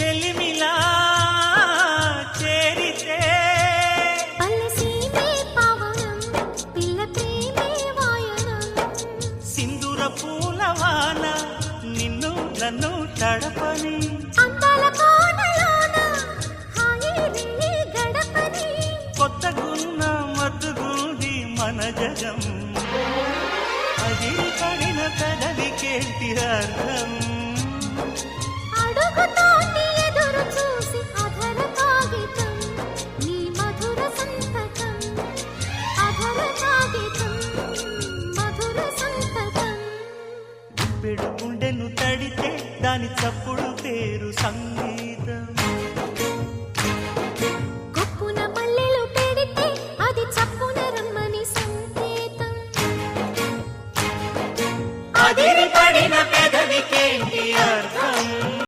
చెలిమిలా చేరితే. సింధుర పూలవాన నిన్ను నన్ను తడపని. కొత్తగున్న మత్తుగుంది మన జగం. అది పడిన పెదవికేంటి అర్థం. పెడుకుండెను తడితే దాని చప్పుడు పేరు సంగీ.